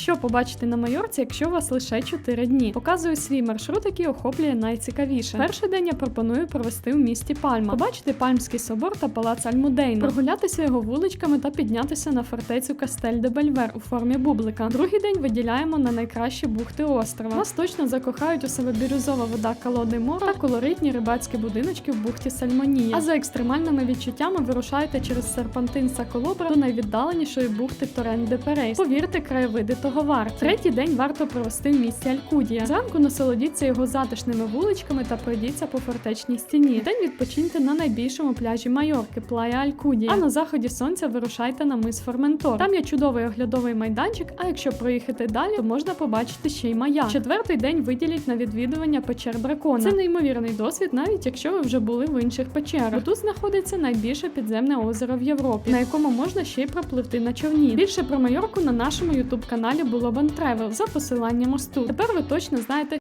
Що побачити на Майорці, якщо у вас лише 4 дні? Показую свій маршрут, який охоплює найцікавіше. Перший день я пропоную провести в місті Пальма, побачити Пальмський собор та палац Альмудейна, прогулятися його вуличками та піднятися на фортецю Кастель де Бельвер у формі бублика. Другий день виділяємо на найкращі бухти острова. Нас точно закохають у себе бірюзова вода колоди мора та колоритні рибацькі будиночки в бухті Сальмонія. А за екстремальними відчуттями вирушаєте через серпантин Саколобра до найвіддаленішої бухти Торен де Перейс. Повірте, краєвиди варті. Третій день варто провести в місті Алькудія. Зранку насолодіться його затишними вуличками та пройдіться по фортечній стіні. День відпочиньте на найбільшому пляжі Майорки Плая Алькудія. А на заході сонця вирушайте на мис Форментор. Там є чудовий оглядовий майданчик. А якщо проїхати далі, то можна побачити ще й маяк. Четвертий день виділіть на відвідування печер дракона. Це неймовірний досвід, навіть якщо ви вже були в інших печерах. Бо тут знаходиться найбільше підземне озеро в Європі, на якому можна ще й пропливти на човні. Більше про Майорку на нашому ютуб каналі було Travel за посиланням ось тут. Тепер ви точно знаєте,